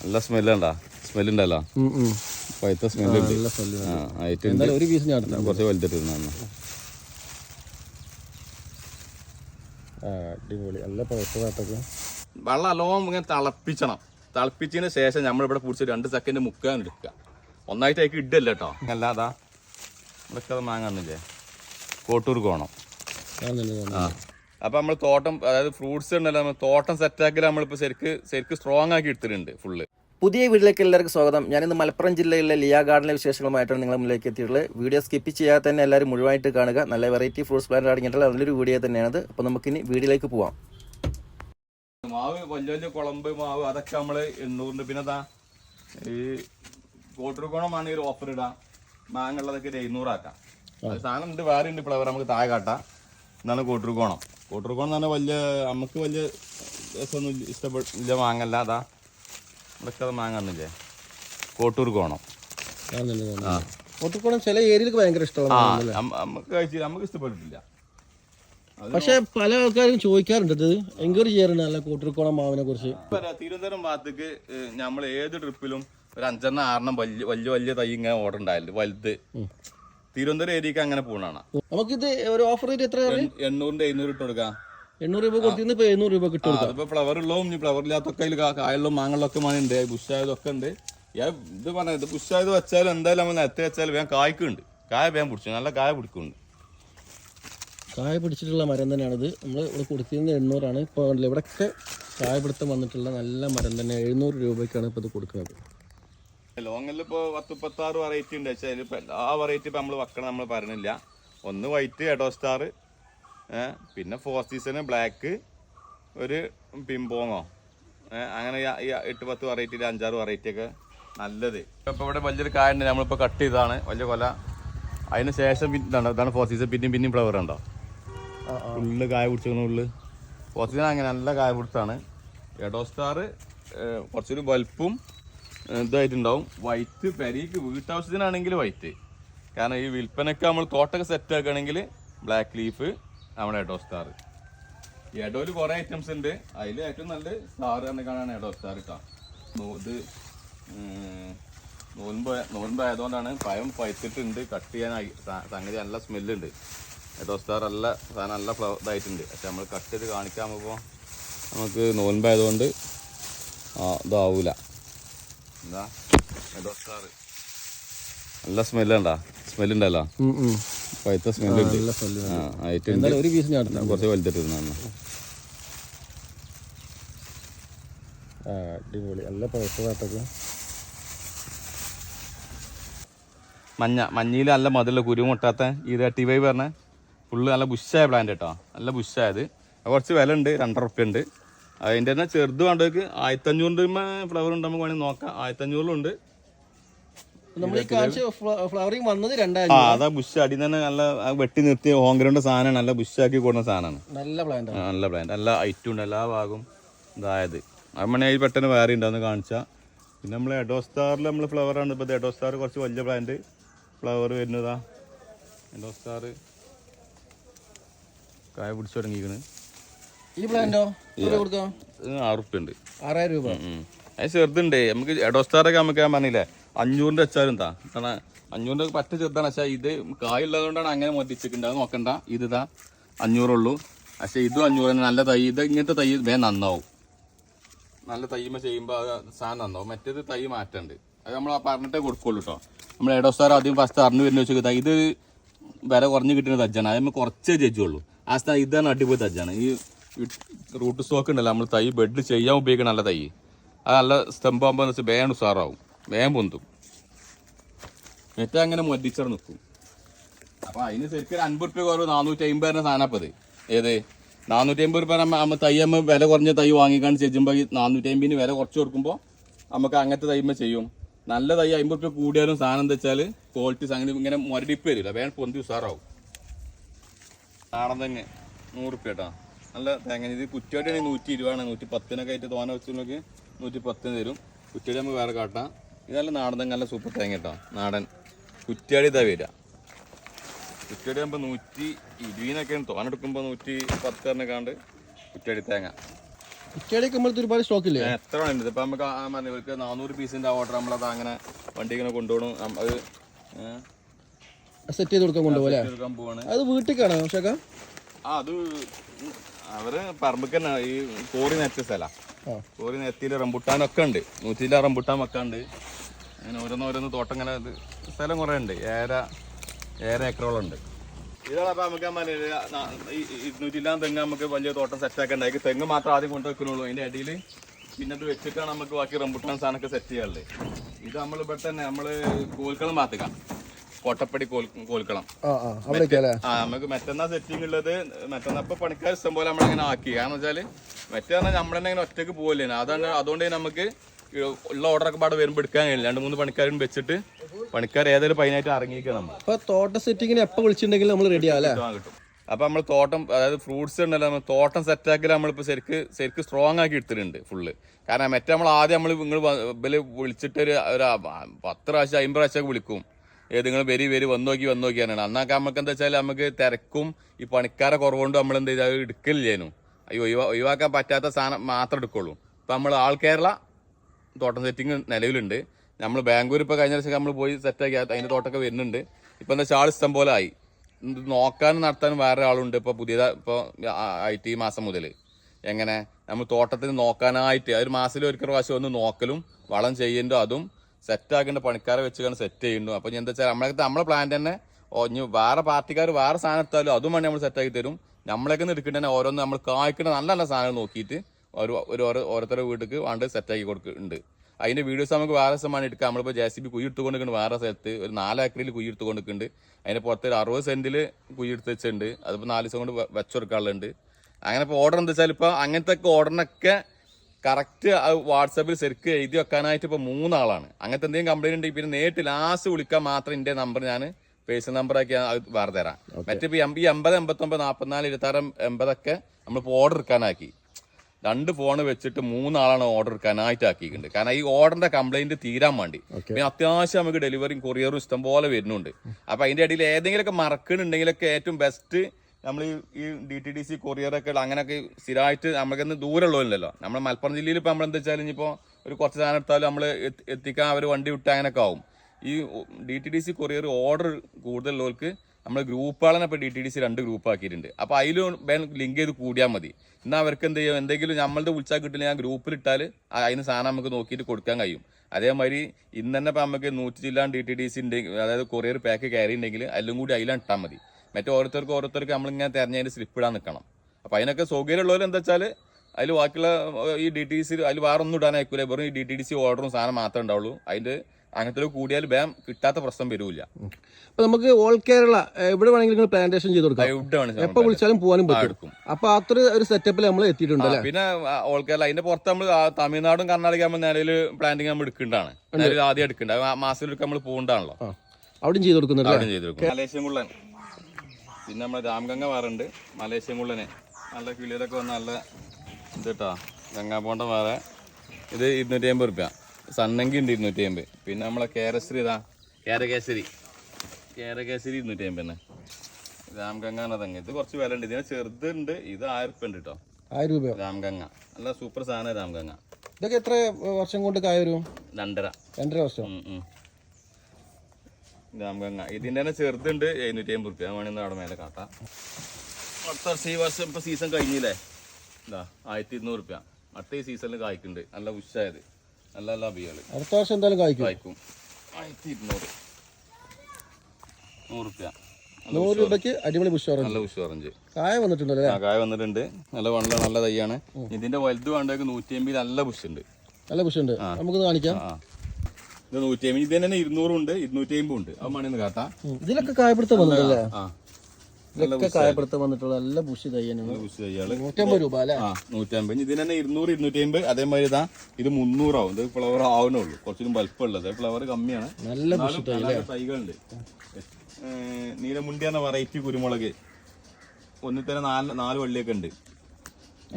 നല്ല സ്മെല്ലുണ്ടാ. സ്മെല്ലുണ്ടല്ലോ. പഴുത്ത സ്മെല്ലുണ്ട്. ആ ഒരു പീസ് ഞാൻ കുറച്ച് വലുതിട്ടിരുന്നു ആ അടിപൊളി. നല്ല പഴുത്തതാട്ടൊക്കെ വെള്ളം അലോം ഇങ്ങനെ തിളപ്പിച്ചണം. തിളപ്പിച്ചതിന് ശേഷം നമ്മളിവിടെ പിടിച്ച് രണ്ട് സെക്കൻഡ് മുക്കാൻ എടുക്കുക. ഒന്നായിട്ട് അതിക്ക് ഇടല്ല കേട്ടോ. അല്ലാതാ ഇവിടെയൊക്കെ മാങ്ങാന്നില്ലേ കോട്ടൂർ പോകണം കാണുന്നുണ്ട് ആ. അപ്പൊ നമ്മൾ തോട്ടം അതായത് ഫ്രൂട്ട്സ് ഉണ്ടല്ലോ നമ്മൾ തോട്ടം സെറ്റാക്കി നമ്മളിപ്പോ ശരിക്ക് ശരിക്ക് സ്ട്രോങ് ആക്കി എടുത്തിട്ടുണ്ട് ഫുള്ള് പുതിയ വീട്ടിലേക്ക് എല്ലാവർക്കും സ്വാഗതം. ഞാനിന്ന് മലപ്പുറം ജില്ലയിലെ ലിയാ ഗാർഡനിലെ വിശേഷങ്ങളുമായിട്ടാണ് നിങ്ങളുടെ മുന്നിലേക്ക് എത്തിയിട്ടുള്ളത്. വീഡിയോ സ്കിപ്പ് ചെയ്യാതെ തന്നെ എല്ലാവരും മുഴുവനായിട്ട് കാണുക. നല്ല വെറൈറ്റി ഫ്രൂട്ട്സ് പ്ലാന്റ് അടങ്ങിയിട്ടുള്ള നല്ലൊരു വീഡിയോ തന്നെയാണത്. അപ്പോൾ നമുക്കിനി വീഡിയോയിലേക്ക് പോവാം. മാവ് വലിയ വലിയ കുളമ്പ് മാവ് അതൊക്കെ നമ്മൾ എണ്ണൂറിന്റെ പിന്നെ അതാ ഈ കോട്ടൂർക്കോണം ആണെങ്കിൽ ഓഫർ ഇടാം. മാങ്ങ ഉള്ളതൊക്കെ ഒരു എഴുന്നൂറാക്കാം സാധനം ഉണ്ട് വേറെ ഉണ്ട് ഫ്ലവർ നമുക്ക് താഴെ കാട്ടാം. എന്നാണ് കോട്ടൂർക്കോണം കോട്ടൂർക്കോണം എന്ന് പറഞ്ഞാൽ വലിയ നമുക്ക് വലിയ രസമൊന്നും ഇഷ്ടപ്പെട്ടില്ല മാങ്ങല്ല അതാ. ഇവിടെയൊക്കെ അത് മാങ്ങ ഒന്നുമില്ലേ കോട്ടൂർ കോണം കാണുന്നുണ്ട് കാണുന്നുണ്ട് ഒത്തുക്കോണം ചില ഏരിയയിൽ ഭയങ്കര ഇഷ്ടമാണ് നമുക്ക് കഴിച്ച് നമുക്ക് ഇഷ്ടപ്പെട്ടിട്ടില്ല. പക്ഷെ പല ആൾക്കാരും ചോദിക്കാറുണ്ട് ഇത്. എൻക്വയറി ചെയ്യാറുണ്ട് നല്ല മാവിനെ കുറിച്ച്. തിരുവനന്തപുരം ഭാഗത്തേക്ക് നമ്മൾ ഏത് ട്രിപ്പിലും ഒരു അഞ്ചെണ്ണം ആറെണ്ണം വലിയ വലിയ വലിയ തൈ ഇങ്ങനെ ഓർഡർ ഉണ്ടായില്ല വലുത്. തിരുവനന്തപുരം ഏരിയക്ക് അങ്ങനെ പോണാണ്. നമുക്കിത് ഒരു ഓഫർ റേറ്റ് എത്ര എണ്ണൂറിന്റെ എഴുന്നൂറ് ഇട്ട് കൊടുക്കാം. എണ്ണൂറ് രൂപ കൊടുത്തിന്ന് ഇപ്പൊ എഴുന്നൂറ് രൂപ കിട്ടും അതിപ്പോ ഫ്ലവർ ഉള്ളതും ഫ്ലവർ ഇല്ലാത്തൊക്കെ കായുള്ള മാങ്ങളിലൊക്കെ മണി ഉണ്ട്. ബുഷായതൊക്കെ ഉണ്ട്. ഞാൻ ഇത് പറഞ്ഞത് ബുഷായത് വെച്ചാലും എന്തായാലും നമ്മൾ നേരത്തെ വെച്ചാലും വേഗം കായ്ക്കുണ്ട്. കായ വേഗം പിടിച്ചു. നല്ല കായ പിടിക്കുന്നുണ്ട്. കായ പിടിച്ചിട്ടുള്ള മരം തന്നെയാണിത്. നമ്മൾ ഇവിടെ കൊടുത്തിരുന്നത് എണ്ണൂറാണ്. ഇപ്പോൾ ഇവിടെയൊക്കെ കായ പിടുത്തം വന്നിട്ടുള്ള നല്ല മരം തന്നെ. എഴുന്നൂറ് രൂപയ്ക്കാണ് ഇപ്പോൾ ഇത് കൊടുക്കുന്നത്. ലോങ്ങിൽ ഇപ്പോൾ പത്ത് മുപ്പത്താറ് വെറൈറ്റി ഉണ്ട്. പക്ഷേ അതിൽ ഇപ്പോൾ എല്ലാ വെറൈറ്റി ഇപ്പോൾ നമ്മൾ വെക്കണം നമ്മൾ പറയണില്ല. ഒന്ന് വൈറ്റ് എഡോ സ്റ്റാർ പിന്നെ ഫോർ സീസൺ ബ്ലാക്ക് ഒരു പിമ്പോങ്ങോ അങ്ങനെ എട്ട് പത്ത് വെറൈറ്റിയിൽ അഞ്ചാറ് വെറൈറ്റി ഒക്കെ നല്ലത്. ഇപ്പോൾ ഇവിടെ വലിയൊരു കായുണ്ട് നമ്മളിപ്പോൾ കട്ട് ചെയ്തതാണ്. വലിയ കൊല. അതിന് ശേഷം പിന്നെ ഇതാണ് ഫോർ സീസൺ പിന്നെയും പിന്നെയും ഫ്ലവർ ഉണ്ടോ? ഉള്ളിൽ കായ പിടിച്ചിരുന്ന ഉള്ളിൽ ഫോർ സീസൺ അങ്ങനെ നല്ല കായ പിടുത്താണ് എഡോ സ്റ്റാർ കുറച്ചൊരു വലുപ്പും ഇതായിട്ടുണ്ടാവും. വൈറ്റ് പെരീക്ക് വീട്ടാവശ്യത്തിനാണെങ്കിൽ വൈറ്റ് കാരണം ഈ വിൽപ്പനയ്ക്ക് നമ്മൾ തോട്ടൊക്കെ സെറ്റ് ആക്കുകയാണെങ്കിൽ ബ്ലാക്ക് ലീഫ് നമ്മുടെ എഡോ സ്റ്റാർ എഡോയിൽ കുറേ ഐറ്റംസ് ഉണ്ട്. അതിൽ ഏറ്റവും നല്ല സ്റ്റാർ തന്നെ കാണാൻ എഡോ സ്റ്റാർ കിട്ടാം ഇത് നോൻപ് നോൻപ് ആയതുകൊണ്ടാണ് പഴം പഴുത്തിട്ടുണ്ട്. കട്ട് ചെയ്യാൻ സംഗതി നല്ല സ്മെല്ലുണ്ട് എഡോ സ്റ്റാർ നല്ല സാധനം നല്ല ഫ്ലവർ ഇതായിട്ടുണ്ട്. പക്ഷെ നമ്മൾ കട്ട് ചെയ്ത് കാണിക്കാൻ പോകുമ്പോൾ നമുക്ക് നോൻപായതുകൊണ്ട് ഇതാവൂല. എന്താ? നല്ല സ്മെല്ലുണ്ടാ സ്മെല്ലുണ്ടല്ലോ പഴുത്ത സ്മെല്ലുണ്ട് എന്തായാലും ഒരു പീസ് കുറച്ച് വലുതിട്ടിരുന്നു അടിപൊളി. നല്ല പഴുത്തതായിട്ടൊക്കെ മഞ്ഞ മഞ്ഞയിൽ നല്ല മതിലുള്ള കുരുമുട്ടാത്ത ഈ ടി വൈ പറഞ്ഞ ഫുള്ള് നല്ല ബുഷായ പ്ലാന്റ് കേട്ടോ. നല്ല ബുഷായത് കുറച്ച് വില ഉണ്ട്. രണ്ടര ഉറുപ്പ്യ ഉണ്ട്. അതിന്റെ തന്നെ ചെറുത് വേണ്ടവർക്ക് ആയിരത്തഞ്ഞൂറിന്റെ ഫ്ലവർ ഉണ്ട് നമുക്ക് വേണമെങ്കിൽ നോക്കാം. ആയിരത്തഞ്ഞൂറിലുണ്ട്. ഫ്ലവറിങ് വന്നത് ആ രണ്ടായിരം അതാ ബുഷ് അടി തന്നെ നല്ല വെട്ടി നിർത്തിയ ഹോങ്കറിന്റെ സാധനമാണ് നല്ല ബുഷാക്കി കൂടുന്ന സാധനമാണ് നല്ല പ്ലാന്റ് നല്ല പ്ലാന്റ് നല്ല ഐറ്റും ഉണ്ട് എല്ലാ ഭാഗവും ഇതായത്. അമ്മണി അതിൽ പെട്ടെന്ന് വേറെ ഉണ്ടാന്ന് കാണിച്ചാൽ പിന്നെ നമ്മൾ എഡോസ്റ്റാറിൽ നമ്മൾ ഫ്ലവറാണ് ഇപ്പോൾ എഡോസ്റ്റാർ കുറച്ച് വലിയ പ്ലാന്റ് ഫ്ലവർ വരുന്നതാ. എഡോസ്റ്റാർ കായ പിടിച്ചു തുടങ്ങിയിരിക്കണ്. ഈ പ്ലാന്റോ കൊടുക്കാം ആറായിരം രൂപ. അത് ചെറുതുണ്ട്. നമുക്ക് എഡോസ്റ്റാറൊക്കെ നമുക്ക് ഞാൻ പറഞ്ഞില്ലേ അഞ്ഞൂറിന്റെ വെച്ചാലും എന്താ കാരണം അഞ്ഞൂറിന്റെ പറ്റ ചെറുതാണ്. പക്ഷേ ഇത് കായുള്ളതുകൊണ്ടാണ് അങ്ങനെ മൊത്തിച്ചിട്ടുണ്ട് അത് നോക്കണ്ട. ഇത് ഇതാ അഞ്ഞൂറുള്ളൂ. പക്ഷേ ഇതും അഞ്ഞൂറ് തന്നെ. നല്ല തൈ. ഇത് ഇങ്ങനത്തെ തൈ വേഗം നന്നാവും. നല്ല തൈമ ചെയ്യുമ്പോൾ അത് സാധനം നന്നാവും. മറ്റേത് തൈ മാറ്റണ്ട്. അത് നമ്മൾ ആ പറഞ്ഞിട്ടേ കൊടുക്കുള്ളൂ കേട്ടോ നമ്മൾ എഡോസ്റ്റാർ ആദ്യം ഫസ്റ്റ് അറിഞ്ഞു വരുന്ന വെച്ചാൽ ഇത് വില കുറഞ്ഞ് കിട്ടുന്ന തജ്ജാണ് അത് നമ്മൾ കുറച്ചേ ജയിച്ചുള്ളൂ ആ സ്ഥാനം ഇതാണ് അടിപൊളി തജ്ജാണ്. ഈ റൂട്ട് സ്റ്റോക്ക് ഉണ്ടല്ലോ നമ്മൾ തൈ ബെഡ് ചെയ്യാൻ ഉപയോഗിക്കുന്ന നല്ല തൈ. അത് നല്ല സ്തംഭമാകുമ്പോൾ എന്ന് വെച്ചാൽ വേഗം ഉസാറാവും. വേഗം പൊന്തും. മറ്റേ അങ്ങനെ മൊല്ലിച്ചർ നിൽക്കും അപ്പോൾ അതിന് ശരിക്കും അൻപത് റുപ്യ കുറവ് നാനൂറ്റി അമ്പതിന്റെ സാധനപ്പത് ഏത്? നാനൂറ്റി അമ്പത് റുപ്യ നമ്മൾ തൈ അമ്മ വില കുറഞ്ഞ തൈ വാങ്ങിക്കാണ്ട് ചെയ്യുമ്പോൾ ഈ നാനൂറ്റി അമ്പതിന് വില കുറച്ച് കൊടുക്കുമ്പോൾ നമുക്ക് അങ്ങനത്തെ തൈമ ചെയ്യും. നല്ല തൈ അമ്പത് റുപ്യ കൂടിയാലും സാധനം എന്താ വെച്ചാൽ ക്വാളിറ്റി അങ്ങനെ ഇങ്ങനെ മുരടിപ്പ് വരില്ല. വേണം പൊന്തി ഉസാറാവും. നാടൻ തന്നെ നൂറ് റുപ്യ കേട്ടോ. നല്ല തേങ്ങ ഇത് കുറ്റിയായിട്ടാണ് നൂറ്റി ഇരുപതാണ് നൂറ്റി പത്തിനൊക്കെ ആയിട്ട് തോന വെച്ചൊക്കെ നൂറ്റി പത്തിന് തരും. കുറ്റിയാടി നമുക്ക് വേറെ കാട്ടാം. ഇതല്ല നാടൻ തെങ്ങ് നല്ല സൂപ്പർ തേങ്ങ കേട്ടോ. നാടൻ. കുറ്റിയാടി ഇതാ വരിക. കുറ്റിയാടി ആകുമ്പോൾ നൂറ്റി ഇരുപതിനൊക്കെയാണ് തോനെടുക്കുമ്പോൾ നൂറ്റി പത്തിനൊക്കെ ഉണ്ട് കുറ്റിയാടി തേങ്ങ നമ്മളടുത്ത് ഒരുപാട് സ്റ്റോക്ക് ഇല്ലേ? എത്ര ഉണ്ട്. ഇപ്പം നമുക്ക് ഇവർക്ക് നാനൂറ് പീസിന്റെ ഓർഡർ നമ്മളത് അങ്ങനെ വണ്ടി ഇങ്ങനെ കൊണ്ടുപോകണം. അത് സെറ്റ് ചെയ്ത് കൊടുക്കാൻ പോവാണ്. അത് വീട്ടിലേക്കാണോ പക്ഷേ ആ അത് അവർ പറമ്പക്ക് തന്നെ ഈ കോറി നെറ്റ സ്ഥല. കോറി നെറ്റിയിൽ റംബുട്ടാനൊക്കെ ഉണ്ട്. നൂറ്റിയില റംബുട്ടാൻ വെക്കാണ്ട് അങ്ങനെ ഓരോന്ന് ഓരോന്ന് തോട്ടം ഇങ്ങനെ ഇത് സ്ഥലം കുറേ ഉണ്ട്. ഏര ഏര ഏക്കറോളം ഉണ്ട്. ഇതാണ് അപ്പൊ നമുക്ക് ഇരുന്നൂറ്റില്ലാം തെങ്ങ് നമുക്ക് വലിയ തോട്ടം സെറ്റ് ആക്കണ്ട? അതിക്ക് തെങ്ങ് മാത്രം ആദ്യം കൊണ്ടു വെക്കുന്നുള്ളൂ അതിന്റെ അടിയിൽ പിന്നെ അത് വെച്ചിട്ടാണ് നമുക്ക് ബാക്കി റംബുട്ടാൻ സാധനമൊക്കെ സെറ്റ് ചെയ്യാറുള്ളത് ഇത് നമ്മൾ ഇവിടെ തന്നെ നമ്മൾ കോൽക്കളം മാത്തുക കോട്ടപ്പടി കോൽ കോൽക്കളം. നമുക്ക് മറ്റന്നാ സെറ്റിംഗ് ഉള്ളത് മറ്റന്നാ ഇപ്പൊ പണിക്കാർ ഇഷ്ടം പോലെ നമ്മളങ്ങനെ ആക്കി. കാരണം വെച്ചാൽ മറ്റേ പറഞ്ഞാൽ തന്നെ ഇങ്ങനെ ഒറ്റയ്ക്ക് പോകല്ലേ അതാണ് അതുകൊണ്ട് നമുക്ക് ഉള്ള ഓർഡറൊക്കെ പാടെ വരുമ്പോൾ എടുക്കാൻ കഴിയില്ല. രണ്ട് മൂന്ന് പണിക്കാരും വെച്ചിട്ട് പണിക്കാർ ഏതൊരു പൈനായിട്ട് ഇറങ്ങിയിരിക്കണം അപ്പൊ തോട്ട സെറ്റിങ്ങിന് എപ്പോ വിളിച്ചിട്ടുണ്ടെങ്കിൽ നമ്മൾ റെഡി ആവല്ലേ കിട്ടും അപ്പൊ നമ്മൾ തോട്ടം അതായത് ഫ്രൂട്ട്സ് ഉണ്ടല്ലോ നമ്മൾ തോട്ടം സെറ്റാക്കി നമ്മളിപ്പോ ശരിക്ക് ശരിക്ക് സ്ട്രോങ് ആക്കി എടുത്തിട്ടുണ്ട് ഫുള്ള് കാരണം മറ്റേ നമ്മൾ ആദ്യം നമ്മൾ നിങ്ങൾ വിളിച്ചിട്ട് ഒരു പത്ത് പ്രാവശ്യം അമ്പത് പ്രാവശ്യമൊക്കെ വിളിക്കും. നിങ്ങൾ വരി വരി വന്ന് നോക്കി വന്ന് നോക്കിയാണ് അന്നൊക്കെ നമുക്ക് എന്താ വെച്ചാൽ നമുക്ക് തിരക്കും ഈ പണിക്കാരെ കുറവുകൊണ്ട് നമ്മൾ എന്ത് ചെയ്താൽ എടുക്കലില്ലേനു ഈ ഒഴിവാ ഒഴിവാക്കാൻ പറ്റാത്ത സാധനം മാത്രം എടുക്കുള്ളൂ. ഇപ്പം നമ്മൾ ആൾ കേരള തോട്ടം സെറ്റിംഗ് നിലവിലുണ്ട്. നമ്മൾ ബാംഗ്ലൂർ ഇപ്പോൾ കഴിഞ്ഞ ദിവസം നമ്മൾ പോയി സെറ്റാക്കി അതിന്റെ തോട്ടമൊക്കെ വരുന്നുണ്ട്. ഇപ്പം എന്താ വെച്ചാൽ ആൾ ഇഷ്ടം പോലെ ആയി. നോക്കാനും നടത്താനും വേറെ ആളുണ്ട് ഇപ്പോൾ പുതിയതാ ഇപ്പോൾ ഐ ടി മാസം മുതൽ എങ്ങനെ? നമ്മൾ തോട്ടത്തിന് നോക്കാനായിട്ട് ഒരു മാസത്തിൽ ഒരിക്കൽ പ്രാവശ്യം ഒന്ന് നോക്കലും വളം ചെയ്യണ്ടോ അതും സെറ്റാക്കേണ്ട പണിക്കാരെ വെച്ച് സെറ്റ് ചെയ്യുന്നു. അപ്പോൾ എന്താ വെച്ചാൽ നമ്മളെ നമ്മളെ പ്ലാൻ തന്നെ ഇനി വേറെ പാർട്ടിക്കാർ വേറെ സാധനം എടുത്താലും അതും വേണ്ടി നമ്മൾ സെറ്റാക്കി തരും. നമ്മളൊക്കെ എടുക്കേണ്ട തന്നെ ഓരോന്ന് നമ്മൾ കായ്ക്കുന്ന നല്ല നല്ല സാധനം നോക്കിയിട്ട് ഒരു ഒരു ഓരോ ഓരോരുത്തരുടെ വീട്ടിലേക്ക് വേണ്ട സെറ്റാക്കി കൊടുക്കുന്നുണ്ട് അതിന്റെ വീഡിയോസ് നമുക്ക് വേറെ സമയമാണ് എടുക്കുക. നമ്മളിപ്പോൾ ജെ സി ബി കുഴി എടുത്ത് കൊണ്ടിരിക്കുന്നുണ്ട് വേറെ സ്ഥലത്ത്. ഒരു നാല് ഏക്കറിൽ കുഴി എടുത്ത് കൊണ്ടിരിക്കുന്നുണ്ട് അതിന് പുറത്ത് ഒരു അറുപത് സെന്റിൽ കുഴി എടുത്ത് വെച്ചിട്ടുണ്ട്. അതിപ്പോൾ നാല് ദിവസം കൊണ്ട് വെച്ചുകൊടുക്കാറുണ്ട് അങ്ങനെ ഇപ്പോൾ ഓർഡർ എന്താ വെച്ചാൽ ഇപ്പോൾ അങ്ങനത്തെ ഓർഡറിനൊക്കെ കറക്റ്റ് വാട്സാപ്പിൽ ശരിക്ക് എഴുതി വെക്കാനായിട്ട് ഇപ്പോൾ മൂന്നാളാണ്. അങ്ങനത്തെ എന്തെങ്കിലും കംപ്ലൈന്റ് ഉണ്ടെങ്കിൽ പിന്നെ നേരിട്ട് ലാസ്റ്റ് വിളിക്കാൻ മാത്രം എന്റെ നമ്പർ ഞാൻ പേഴ്സണൽ നമ്പറാക്കി വേറെ തരാം മറ്റിപ്പോൾ ഈ എൺപത് എൺപത്തൊമ്പത് നാൽപ്പത്തിനാല് ഇരുപത്താറ് എൺപതൊക്കെ നമ്മളിപ്പോൾ ഓർഡർ എടുക്കാനാക്കി. രണ്ട് ഫോൺ വെച്ചിട്ട് മൂന്നാളാണ് ഓർഡർ എടുക്കാനായിട്ട് ആക്കിയിട്ടുണ്ട്. കാരണം ഈ ഓർഡറിന്റെ കംപ്ലൈന്റ് തീരാൻ വേണ്ടി. പിന്നെ അത്യാവശ്യം നമുക്ക് ഡെലിവറിയും കൊറിയറും ഇഷ്ടം പോലെ വരുന്നുണ്ട്. അപ്പൊ അതിന്റെ ഇടയിൽ ഏതെങ്കിലുമൊക്കെ മറക്കണുണ്ടെങ്കിലൊക്കെ ഏറ്റവും ബെസ്റ്റ് നമ്മൾ ഈ ഈ ഡി ടി ഡി സി കൊറിയറൊക്കെ അങ്ങനെയൊക്കെ സ്ഥിരമായിട്ട് നമുക്കൊന്ന് ദൂരമുള്ളതല്ലോ നമ്മൾ മലപ്പുറം ജില്ലയിൽ ഇപ്പോൾ നമ്മൾ എന്താ വെച്ചാൽ ഇനിയിപ്പോൾ ഒരു കുറച്ച് സാധനം എടുത്താലും നമ്മൾ എത്തിക്കാൻ അവർ വണ്ടി വിട്ട് അങ്ങനെയൊക്കെ ആവും. ഈ D T D C courier order കൂടുതലുള്ളവർക്ക് നമ്മൾ ഗ്രൂപ്പുകളെ ഇപ്പോൾ ഡി ടി ഡി സി രണ്ട് ഗ്രൂപ്പ് ആക്കിയിട്ടുണ്ട്. അപ്പോൾ അതിൽ ലിങ്ക് ചെയ്ത് കൂടിയാൽ മതി. എന്നാൽ അവർക്ക് എന്ത് ചെയ്യും എന്തെങ്കിലും നമ്മളുടെ വിളിച്ചാൽ കിട്ടില്ല ഞാൻ ഗ്രൂപ്പിൽ ഇട്ടാൽ അതിന് സാധനം നമുക്ക് നോക്കിയിട്ട് കൊടുക്കാൻ കഴിയും. അതേമാതിരി ഇന്ന് തന്നെ ഇപ്പോൾ നമുക്ക് നൂറ്റി ജില്ലാൻ ഡി ടി ഡി സി ഉണ്ടെങ്കിൽ അതായത് കൊറിയർ പാക്ക് കയറിയിട്ടുണ്ടെങ്കിൽ അതിലും കൂടി അതിലാണ് ഇട്ടാൽ മതി. മറ്റേ ഓരോരുത്തർക്ക് ഓരോരുത്തർക്ക് നമ്മളിങ്ങനെ തിരഞ്ഞതിന്റെ സ്ലിപ്പ് ഇടാൻ നിൽക്കണം അപ്പോൾ അതിനൊക്കെ സൗകര്യമുള്ളവർ എന്താ വെച്ചാൽ അതിൽ ബാക്കിയുള്ള ഈ ഡി ടി സി അതിൽ വേറെ ഒന്നും ഇടാൻ അയക്കൂല വെറും ഈ ഡി ടി ഡി സി ഓർഡറും സാധനം മാത്രമേ ഉണ്ടാവുള്ളൂ. അതിന്റെ അങ്ങനത്തെ ഒരു കൂടിയാൽ ബാം കിട്ടാത്ത പ്രശ്നം വരില്ല. അപ്പൊ നമുക്ക് ഓൾ കേരള എവിടെ വേണമെങ്കിലും നിങ്ങൾ പ്ലാന്റേഷൻ ചെയ്ത് കൊടുക്കാം. എപ്പോ വിളിച്ചാലും പോകാനും പറ്റും. എടുക്കും അപ്പൊ അത്ര ഒരു സെറ്റപ്പിൽ നമ്മൾ എത്തിയിട്ടുണ്ട് പിന്നെ ഓൾ കേരള അതിന്റെ പുറത്ത് നമ്മൾ തമിഴ്നാടും കർണാടക നമ്മൾ നിലയിൽ പ്ലാന്റിങ് നമ്മൾ എടുക്കേണ്ടതാണ് നിലയിൽ ആദ്യം എടുക്കേണ്ട മാസത്തിലൊക്കെ നമ്മൾ പോകണ്ടാണല്ലോ ആ. അവിടെയും ചെയ്ത് കൊടുക്കുന്നുണ്ട് അവിടെ ചെയ്തെടുക്കും മലേഷ്യൻ കുള്ളൻ പിന്നെ നമ്മുടെ രാംഗംഗ വേറുണ്ട്. മലേഷ്യ മുള്ളനെ. നല്ല കിളിയിലൊക്കെ വന്ന് നല്ല ഇത് കേട്ടോ ഗംഗാപോണ്ട വേറെ. ഇത് ഇരുന്നൂറ്റി അമ്പത് റുപ്യ. സണ്ണങ്കി ഉണ്ട് ഇരുന്നൂറ്റി അമ്പത് പിന്നെ നമ്മളെ കേരശ്രീ ഇതാ. കേരകേശ്വരി കേരകേശ്വരി ഇരുന്നൂറ്റി അമ്പത് തന്നെ. രാംഗംഗ എന്നതങ്ങ് ഇത് കുറച്ച് വില ഉണ്ട് ഇതിന് ചെറുതുണ്ട് ഇത് ആയിരം റുപ്യ ഉണ്ട് കേട്ടോ ആയിരം രൂപ രാംഗംഗ. നല്ല സൂപ്പർ സാധനം രാംഗംഗ. ഇതൊക്കെ എത്ര വർഷം കൊണ്ട് കായ വരും? രണ്ടര. രണ്ടര വർഷം. ഉം, ഇതിന്റെ തന്നെ ചെറുതുണ്ട് എഴുന്നൂറ്റി അമ്പത് റുപ്യ വേണമെന്ന് അവിടെ മേലെ കാട്ടാം. അടുത്ത വർഷം ഈ വർഷം ഇപ്പൊ സീസൺ കഴിഞ്ഞില്ലേ? എന്താ ആയിരത്തി ഇരുന്നൂറ് റുപ്യ അടുത്ത ഈ സീസണിൽ കായ്ക്കുന്നുണ്ട്. നല്ല ഉഷായത്. നല്ല നല്ല അഭികൾ അടുത്ത വർഷം എന്തായാലും കായ്ക്കും? കായ്ക്കും. ആയിരത്തി ഇരുന്നൂറ് നൂറ് റുപ്യ നൂറ് രൂപയ്ക്ക് അടിപൊളി പുഷ് ഓറഞ്ച്. നല്ല ഉഷ് ഓറഞ്ച്. കായ വന്നിട്ടുണ്ടല്ലേ? ആ കായ വന്നിട്ടുണ്ട്. നല്ല വണ്ണ നല്ല തൈയാണ്. ഇതിന്റെ വലുത് വേണ്ടതൊക്കെ നൂറ്റി അമ്പതിൽ നല്ല ബുഷ് ഉണ്ട്. നല്ല പുഷ് ഉണ്ട്. നമുക്കൊന്ന് കാണിക്കാം. ഇത് നൂറ്റി അമ്പത് ഇത് തന്നെ ഇരുന്നൂറും ഉണ്ട് ഇരുന്നൂറ്റി അമ്പതും ഉണ്ട് അത് മണിന്ന് കാട്ടാ. ഇതിലൊക്കെ കായപ്പെടുത്തം വന്നിട്ടല്ലേ? ആ. ഇതിലൊക്കെ കായപ്പെടുത്തം വന്നിട്ടുള്ള നല്ല തയ്യാണ് ബുഷ് നൂറ്റമ്പത് രൂപ അല്ലേ? ആ നൂറ്റമ്പത്. ഇതിന് തന്നെ ഇരുന്നൂറ് ഇരുന്നൂറ്റി അമ്പത് അതേമാതിരി ഇതാ ഇത് മുന്നൂറാവും. ഇത് ഫ്ലവർ ആവണുള്ളൂ. കുറച്ചും വലിപ്പമുള്ളത്. ഫ്ലവർ കമ്മിയാണ്. നല്ല തൈകളുണ്ട്. നീലമുണ്ടിയാണ് വെറൈറ്റി കുരുമുളക്. ഒന്നിൽ തന്നെ നാല് നാല് വള്ളിയൊക്കെ ഉണ്ട്.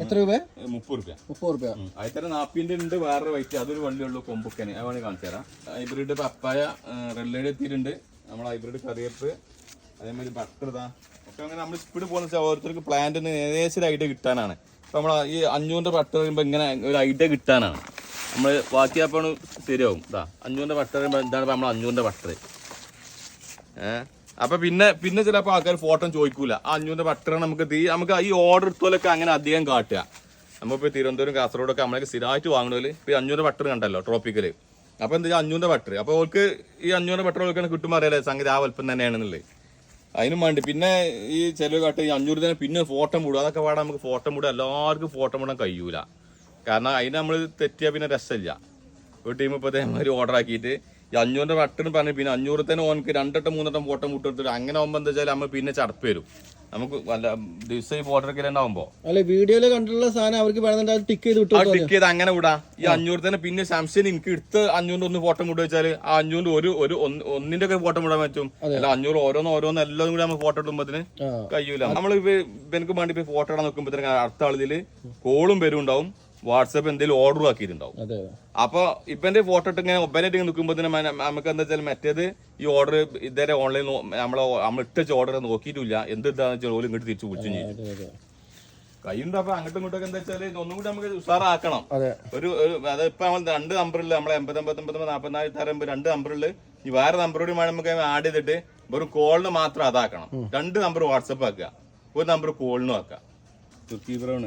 എത്ര രൂപ? മുപ്പത് രൂപ മുപ്പത് രൂപ അതിൽ തന്നെ നാപ്പിന്റെ ഉണ്ട് വേറെ വൈറ്റ്. അതൊരു വള്ളിയുള്ളൂ കൊമ്പുക്കന് അത് വേണമെങ്കിൽ കാണിച്ചു തരാം. ഹൈബ്രിഡ് പപ്പായ റെഡ് എത്തിയിട്ടുണ്ട്. നമ്മൾ ഹൈബ്രിഡ് കറിയപ്പ് അതേമാതിരി ബട്ടർ ഇതാ. ഒക്കെ അങ്ങനെ നമ്മൾ സ്പീഡ് പോകുന്ന വെച്ചാൽ ഓരോരുത്തർക്ക് പ്ലാന്റിന് ഏകദേശം ഒരു ഐഡിയ കിട്ടാനാണ്. ഇപ്പൊ നമ്മളെ ഈ അഞ്ഞൂറിന്റെ പട്ട് പറയുമ്പോ ഇങ്ങനെ ഒരു ഐഡിയ കിട്ടാനാണ്. നമ്മൾ ബാക്കി അപ്പോൾ ശരിയാവും. ഇതാ അഞ്ഞൂറിന്റെ പട്ട് പറയുമ്പോ എന്താണ് നമ്മൾ അഞ്ഞൂറിന്റെ പട്ട് ഏഹ് അപ്പൊ പിന്നെ പിന്നെ ചിലപ്പോ ആൾക്കാർ ഫോട്ടോ ചോദിക്കൂല. ആ അഞ്ഞൂറിന്റെ ബട്ടർ നമുക്ക് തീ നമുക്ക് ഈ ഓർഡർ എടുത്തോലൊക്കെ അങ്ങനെ അധികം കാട്ടുക. നമ്മളിപ്പോ തിരുവനന്തപുരം കാസർഗോഡൊക്കെ നമ്മളൊക്കെ സ്ഥിരമായിട്ട് വാങ്ങണോൽ ഇപ്പൊ ഈ അഞ്ഞൂറ് ബട്ടർ കണ്ടല്ലോ ട്രോപ്പിക്കൽ അപ്പൊ എന്താ അഞ്ഞൂറിന്റെ ബട്ടർ അപ്പൊ അവർക്ക് ഈ അഞ്ഞൂറ് ബട്ടർ അവർക്ക് കിട്ടുമ്പോൾ അറിയാലേ സംഗതി ആ വലുപ്പം തന്നെയാണെന്നുള്ളത്. അതിനും വേണ്ടി. പിന്നെ ഈ ചിലവ് കാട്ട് ഈ അഞ്ഞൂറ് തന്നെ പിന്നെ ഫോട്ടോ മൂടും അതൊക്കെ പാടാൻ നമുക്ക് ഫോട്ടോ മൂടാൻ എല്ലാവർക്കും ഫോട്ടോ മൂടാൻ കഴിയൂല. കാരണം അതിന് നമ്മൾ തെറ്റിയാൽ പിന്നെ രസമില്ല. ഒരു ടീം ഇപ്പോൾ ഓർഡർ ആക്കിയിട്ട് ഈ അഞ്ഞൂറിന്റെ വട്ടിന് പറഞ്ഞ് പിന്നെ അഞ്ഞൂറ് തന്നെ ഓനക്ക് രണ്ടെട്ടം മൂന്നെട്ടം ഫോട്ടോ മുട്ടെടുത്തിട്ട് അങ്ങനെ ആകുമ്പോൾ എന്താ വെച്ചാൽ നമ്മൾ പിന്നെ ചടപ്പ് വരും. നമുക്ക് വല്ല ദിവസം ഈ ഫോട്ടോ ഒക്കെ ഉണ്ടാവുമ്പോൾ അല്ലെ വീഡിയോയിൽ കണ്ടിട്ടുള്ള സാധനം അവർക്ക് വേണമെന്നുണ്ടെങ്കിൽ ടിക്ക് ചെയ്ത് വിട്ടു ആ ടിക്ക് ചെയ്ത് അങ്ങനെ വിടാ. ഈ അഞ്ഞൂറ് തന്നെ പിന്നെ സംശയം എനിക്ക് എടുത്ത് അഞ്ഞൂറിന്റെ ഒന്ന് ഫോട്ടോ മുട്ട് വെച്ചാൽ ആ അഞ്ഞൂറിന്റെ ഒരു ഒരു ഒന്ന്- ഒന്നിന്റെ ഒക്കെ ഫോട്ടോ മുടാൻ പറ്റും. അല്ല അഞ്ഞൂറ് ഓരോന്ന് ഓരോന്ന് എല്ലാം കൂടി നമ്മൾ ഫോട്ടോ ഇടുമ്പോഴത്തേന് കഴിയൂല. നമ്മൾ എനിക്ക് വേണ്ടി ഫോട്ടോ ഇടാൻ നോക്കുമ്പോഴത്തേക്ക് അടുത്ത ആളിതിൽ കോളും വരും ഉണ്ടാവും. വാട്സപ്പ് എന്തെങ്കിലും ഓർഡർ ആക്കിയിട്ടുണ്ടാവും. അതെ അപ്പൊ ഇപ്പന്റെ ഫോട്ടോ ഇട്ട് ഇങ്ങനെ നിൽക്കുമ്പോൾ നമ്മക്ക് നമുക്ക് എന്താ വെച്ചാൽ മറ്റേത് ഈ ഓർഡർ ഇതുവരെ ഓൺലൈൻ നമ്മളെ നമ്മൾ ഇട്ട ഓർഡർ നോക്കിയിട്ടില്ല. എന്ത് ഇതാന്ന് വെച്ചാൽ ഓലും ഇങ്ങോട്ട് തിരിച്ചു വിളിച്ചും ചെയ്യും. അതെ അതെ. കൈയുണ്ട് അപ്പൊ അങ്ങോട്ടും ഇങ്ങോട്ടൊക്കെ എന്താ വെച്ചാൽ ഒന്നും കൂടി നമുക്ക് ഉഷാറാക്കണം. അതെ. ഒരു ഒരു അത് ഇപ്പൊ നമ്മൾ രണ്ട് നമ്പറിൽ നമ്മളെ എൺപത് എൺപത്തൊമ്പത് നാൽപ്പത്തിനാല് തരുമ്പോ രണ്ട് നമ്പറിൽ ഈ വേറെ നമ്പറോട് കൂടി വേണം നമുക്ക് ആഡ് ചെയ്തിട്ട് വെറും കോളിന് മാത്രം അതാക്കണം. രണ്ട് നമ്പർ വാട്സപ്പ് ആക്കുക. ഒരു നമ്പർ കോളിനും ആക്കുക. തുർക്കി ബ്രൗൺ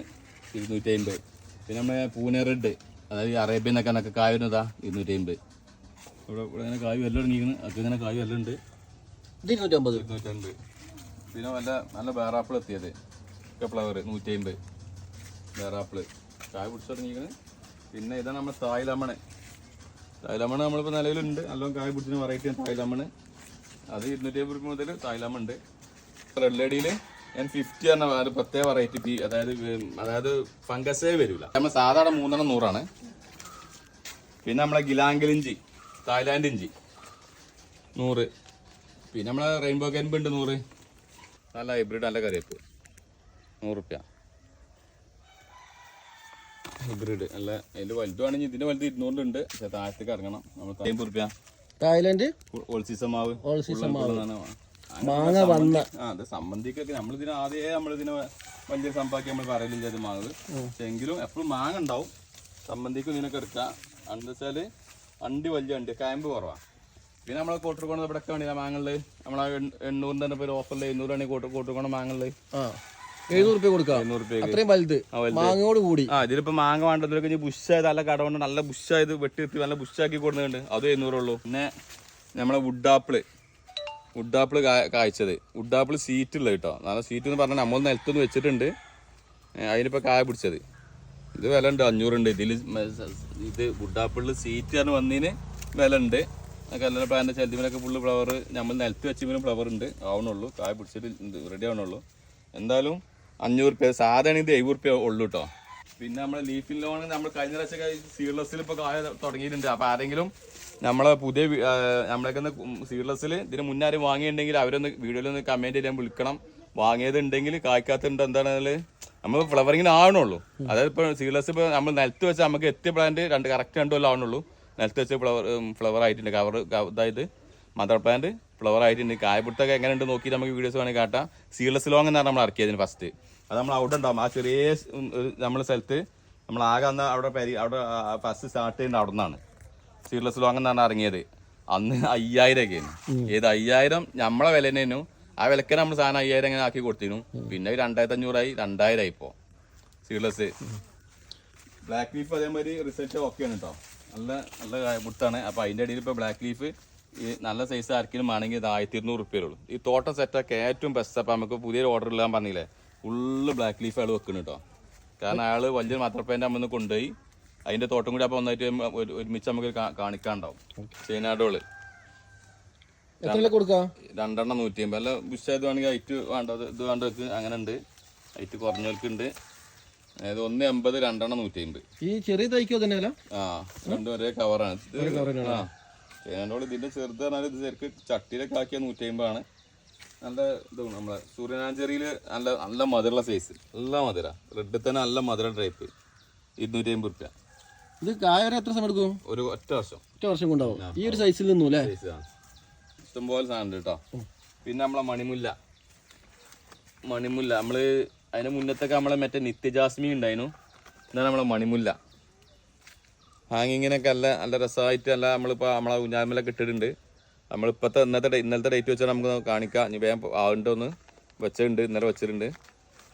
ഇരുന്നൂറ്റി അമ്പത് പിന്നെ നമ്മളെ പൂനെ റെഡ് അതായത് അറേബ്യൻ ഒക്കെ എന്നൊക്കെ കായ വരുന്നതാ ഇരുന്നൂറ്റി അമ്പത് ഇവിടെ ഇവിടെ ഇങ്ങനെ കായ് വല്ലതും ഇറങ്ങിയിരിക്കുന്നു അത് ഇങ്ങനെ കായ് വല്ലതും ഉണ്ട് ഇത് ഇരുന്നൂറ്റമ്പത്. ഇരുന്നൂറ്റമ്പത്. പിന്നെ നല്ല നല്ല ബേറാപ്പിൾ എത്തിയത്. ഫ്ലവർ നൂറ്റി അമ്പത് ബേറാപ്പിൾ ചായ പിടിച്ചു തുടങ്ങിയിരിക്കുന്നത് പിന്നെ ഇതാണ് നമ്മുടെ തായ് തായ്ലമണ് തായ് ലെമൺ നമ്മളിപ്പോൾ നിലവിലുണ്ട്. നല്ലോണം കായ പിടിച്ചിന് വെറൈറ്റി തായ് ലെമൺ അത് ഇരുന്നൂറ്റി അമ്പത് രൂപ മുതൽ തായ് ലെമൺ ഉണ്ട് റെഡ് ലേഡിയിൽ ഞാൻ ഫിഫ്റ്റി എന്ന ഒരു പ്രത്യേക വെറൈറ്റി ബി അതായത് അതായത് ഫംഗസേ വരില്ല നമ്മൾ സാധാരണ മൂന്നെണ്ണം നൂറാണ്. പിന്നെ നമ്മളെ ഗിലാങ്കലിഞ്ചി തായ്ലാൻഡ് ഇഞ്ചി നൂറ്. പിന്നെ നമ്മളെ റെയിൻബോ കരിമ്പ് ഉണ്ട് നൂറ്. നല്ല ഹൈബ്രിഡ് നല്ല കറിവേപ്പ്. നൂറ് റുപ്യ. ഹൈബ്രിഡ് അല്ല അതിൽ വലുതുവാണെങ്കിൽ ഇതിന്റെ വലുത് ഇരുന്നൂറിലുണ്ട് പക്ഷെ താഴത്തേക്ക് ഇറങ്ങണം. നമ്മൾ അമ്പത് റുപ്യ. തായ്ലാൻഡ് ഓൾ സീസൺ മാവ്. ഓൾ സീസൺ മാവ്. മാങ്ങ വന്ന അത് സംബന്ധിക്കൊക്കെ നമ്മളിതിന് ആദ്യമേ നമ്മളിതിന് വലിയ സംഭവമാക്കി നമ്മൾ പറയലില്ല അത് മാങ്ങ. പക്ഷെ എങ്കിലും എപ്പോഴും മാങ്ങ ഉണ്ടാവും. സംബന്ധിക്കും ഇതിനൊക്കെ എടുക്കാം. എന്താ വെച്ചാൽ അണ്ടി വലിയ അണ്ടി കാമ്പ് കുറവാ. പിന്നെ നമ്മളെ കോട്ടർക്കോണ ഇവിടെ ഒക്കെ വേണ്ടി മാങ്ങളിൽ നമ്മളെ എണ്ണൂറിന് തന്നെ ഒരു ഓഫറിൽ എണ്ണൂറാണ് കോട്ടർ കോട്ടർക്കോണ മാങ്ങളിൽ ആ. എഴുന്നൂറ് റുപ്യ കൊടുക്കാം എണ്ണൂറ് രൂപ അത്രയും വലുത്. മാങ്ങയോട് കൂടി. ആ ഇതിലിപ്പോ മാങ്ങ വേണ്ടതിലൊക്കെ ഇനി ബുഷായത് നല്ല കട കൊണ്ട് നല്ല ബുഷായത് വെട്ടി വെട്ടി നല്ല ബുഷാക്കി കൊടുക്കുന്നുണ്ട്. അതും എഴുന്നൂറുള്ളൂ പിന്നെ നമ്മളെ വുഡാപ്പിൾ വുഡാപ്പിൾ കായ്ച്ചത്. വുഡാപ്പിൾ സീറ്റ് ഉള്ളത് കേട്ടോ. നല്ല സീറ്റ് എന്ന് പറഞ്ഞാൽ നമ്മൾ നിലത്തൊന്ന് വെച്ചിട്ടുണ്ട്. അതിനിപ്പോൾ അതിനിപ്പോ കായ പിടിച്ചത്. ഇത് വില ഉണ്ട് അഞ്ഞൂറുണ്ട് ഇതിൽ ഇത് വുഡാപ്പിളിൽ സീറ്റ് ആണ് വന്നതിന് വില ഉണ്ട് കല്ലറ പ്ലാന്റ് ചെലുത്തിമിനൊക്കെ ഫുള്ള് ഫ്ലവർ നമ്മൾ നിലത്ത് വെച്ചതിനും ഫ്ലവർ ഉണ്ട്. ആവണുള്ളൂ. കായ പിടിച്ചിട്ട് റെഡി ആവണുള്ളൂ. എന്തായാലും അഞ്ഞൂറ് റുപ്യ സാധാരണ ഇത് എഴുപത് റുപ്യ ഉള്ളൂ കേട്ടോ. പിന്നെ നമ്മൾ ലീഫിൻ ലോൺ നമ്മൾ കഴിഞ്ഞ പ്രാവശ്യം സീർലെസ്സിൽ ഇപ്പോൾ കായ തുടങ്ങിയിട്ടുണ്ട്. അപ്പോൾ ആരെങ്കിലും നമ്മളെ പുതിയ നമ്മളൊക്കെ ഒന്ന് സീരിയസിൽ ഇതിന് മുന്നേ ആരും വാങ്ങിയിട്ടുണ്ടെങ്കിൽ അവരൊന്ന് വീഡിയോയിൽ ഒന്ന് കമന്റ് ചെയ്യാൻ വിളിക്കണം. വാങ്ങിയതുണ്ടെങ്കിൽ കായ്ക്കാത്തുണ്ട് എന്താണെങ്കിൽ നമ്മൾ ഫ്ലവറിങ്ങിന് ആവണുള്ളൂ. അതായത് ഇപ്പോൾ സീഡ്ലെസ് ഇപ്പോൾ നമ്മൾ നിലത്ത് വെച്ച് നമുക്ക് എത്തിയ പ്ലാന്റ് രണ്ട് കറക്റ്റ് രണ്ടു കൊല്ലം ആവണുള്ളൂ. നിലത്ത് വെച്ച് ഫ്ലവർ ഫ്ലവർ ആയിട്ടുണ്ട്. കവർ അതായത് മദർ പ്ലാന്റ് ഫ്ലവർ ആയിട്ടുണ്ട്. കായപിടുത്തൊക്കെ എങ്ങനെയുണ്ട് നോക്കി നമുക്ക് വീഡിയോസ് വേണമെങ്കിൽ കാട്ടാം. സീഡ്ലെസ് ലോങ് എന്നാണ് നമ്മൾ ഇറക്കിയതിന് ഫസ്റ്റ് അത് നമ്മൾ അവിടെ ഉണ്ടാവും. ആ ചെറിയ നമ്മൾ സ്ഥലത്ത് നമ്മൾ ആകെ അന്ന് അവിടെ പരി അവിടെ ഫസ്റ്റ് സ്റ്റാർട്ട് ചെയ്യുന്നത് അവിടെ നിന്നാണ് സീഡ്ലെസ് ലോങ് എന്നാണ് ഇറങ്ങിയത്. അന്ന് അയ്യായിരം ഒക്കെയാണ് ഏത് അയ്യായിരം? നമ്മളെ വില തന്നെയായിരുന്നു. ആ വിലക്ക് നമ്മൾ സാധനം അയ്യായിരം അങ്ങനെ ആക്കി കൊടുത്തിരുന്നു. പിന്നെ രണ്ടായിരത്തി അഞ്ഞൂറായി രണ്ടായിരം പോ സീഡ്ലെസ് ബ്ലാക്ക് ലീഫ് അതേമാതിരി റിസൾട്ട് ഓക്കെയാണ് കേട്ടോ നല്ല നല്ല മുട്ടാണ് അപ്പോൾ അതിന്റെ ഇടയിൽ ഇപ്പൊ ബ്ലാക്ക് ലീഫ് ഈ നല്ല സൈസ് ആർക്കെങ്കിലും ആണെങ്കിൽ ഇത് ആയിരത്തി ഇരുന്നൂറ് റുപ്യുള്ളൂ ഈ തോട്ടം സെറ്റൊക്കെ ഏറ്റവും ബെസ്റ്റ് അപ്പൊ നമുക്ക് പുതിയൊരു ഓർഡർ ഇല്ലാൻ പറഞ്ഞില്ലേ? ഫുള്ള് ബ്ലാക്ക് ലീഫ് അയാൾ വെക്കുന്നു കേട്ടോ കാരണം അയാൾ വലിയൊരു മത്രപ്പേന്റെ അമ്മന്ന് കൊണ്ടുപോയി. അതിന്റെ തോട്ടം കൂടി അപ്പൊ ഒന്നായിട്ട് ഒരു- ഒരുമിച്ച് നമുക്ക് കാണിക്കാണ്ടാവും. കൊടുക്കാം? രണ്ടെണ്ണം നൂറ്റി അമ്പത് അല്ല ബുഷായത് വേണമെങ്കിൽ ഹൈറ്റ് വേണ്ടത് ഇത് വേണ്ടവർക്ക് അങ്ങനെ ഉണ്ട് ഹൈറ്റ് കുറഞ്ഞവർക്ക് ഉണ്ട് അതായത് ഒന്ന് എൺപത് രണ്ടെണ്ണം നൂറ്റി അമ്പത് ഈ ചെറിയ തൈക്കോ തന്നെ ആ രണ്ടും ഒരേ കവറാണ് ഇത് ആ ഇതിന്റെ ചെറുത് പറഞ്ഞാൽ ഇത് ശരിക്ക് ചട്ടിയിലൊക്കെ ആക്കിയ നൂറ്റി അമ്പതാണ് നല്ല ഇതാണ് നമ്മളെ സൂര്യനാഞ്ചേരിയിൽ നല്ല നല്ല മധുരമുള്ള സൈസ് നല്ല മധുര. റെഡ് തന്നെ നല്ല മധുര ടൈപ്പ് ഇരുന്നൂറ്റി അമ്പത് റുപ്യ ഇത് കായ വരെ എത്ര സമയം എടുക്കും? ഒരു ഒറ്റ വർഷം. ഒറ്റ വർഷം കൊണ്ടാവും. ഈ ഒരു സൈസിൽ നിന്നു അല്ലേ ഇഷ്ടംപോലെ സാധനം ഉണ്ട് കേട്ടോ പിന്നെ നമ്മളെ മണിമുല്ല. മണിമുല്ല. നമ്മൾ അതിന് മുന്നത്തൊക്കെ നമ്മളെ മറ്റേ നിത്യജാസ്മി ഉണ്ടായിരുന്നു. ഇതാണ് നമ്മളെ മണിമുല്ല. ഹാങ്ങിങ്ങിനൊക്കെ അല്ല നല്ല രസമായിട്ട് നല്ല നമ്മളിപ്പോൾ നമ്മളെ ഊഞ്ഞാൽമലൊക്കെ ഇട്ടിട്ടുണ്ട്. നമ്മളിപ്പോഴത്തെ ഇന്നത്തെ ഇന്നലത്തെ ഡേറ്റ് വെച്ചാൽ നമുക്ക് കാണിക്കാം. ഇനി വേഗം ആവുണ്ടോ എന്ന് വെച്ചിട്ടുണ്ട് ഇന്നലെ വെച്ചിട്ടുണ്ട്.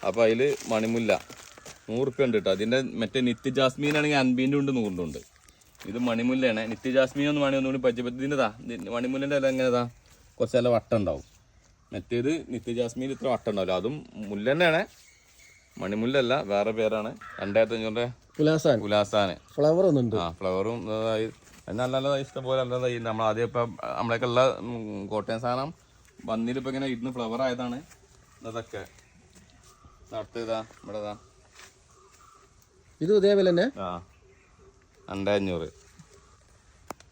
അപ്പോൾ അതിൽ മണിമുല്ല. നൂറുപ്യ ഉണ്ട് കേട്ടോ അതിന്റെ മറ്റേ നിത്യ ജാസ്മീൻ ആണെങ്കിൽ അൻപീന്റെ ഉണ്ട് നൂറിന്റെ ഉണ്ട്. ഇത് മണിമുല്ലയാണ്. നിത്യ ജാസ്മീൻ ഒന്ന് വേണമെങ്കിൽ ഒന്നുകൂടി പച്ചപ്പത്തിന്റെതാ മണിമുല്ലന്റെ അല്ല ഇല എങ്ങനെതാ കുറച്ച് നല്ല വട്ടം ഉണ്ടാവും. മറ്റേത് നിത്യ ജാസ്മീൻ ഇത്ര വട്ടം ഉണ്ടാവില്ല. അതും മുല്ല തന്നെയാണ് മണിമുല്ലല്ല വേറെ പേരാണ്. രണ്ടായിരത്തി അഞ്ഞൂറിന്റെ ഉലാസാൻ ഉലാസാന് ഫ്ലവർ ഒന്നുണ്ട്. ആ ഫ്ലവറും നല്ല നല്ല ഇഷ്ടം പോലെ നല്ലതായി നമ്മൾ ആദ്യം ഇപ്പം നമ്മളൊക്കെ ഉള്ള കോട്ടയം സാധനം വന്നിട്ട് ഇപ്പം ഇങ്ങനെ ഇരുന്ന് ഫ്ലവർ ആയതാണ്. ഇതൊക്കെ. നടത്തിയതാ ഇവിടെ ഇതാ ഇത് ഇതേപോലെ തന്നെ? രണ്ടായിരൂറ് രണ്ടേ അഞ്ഞൂറ്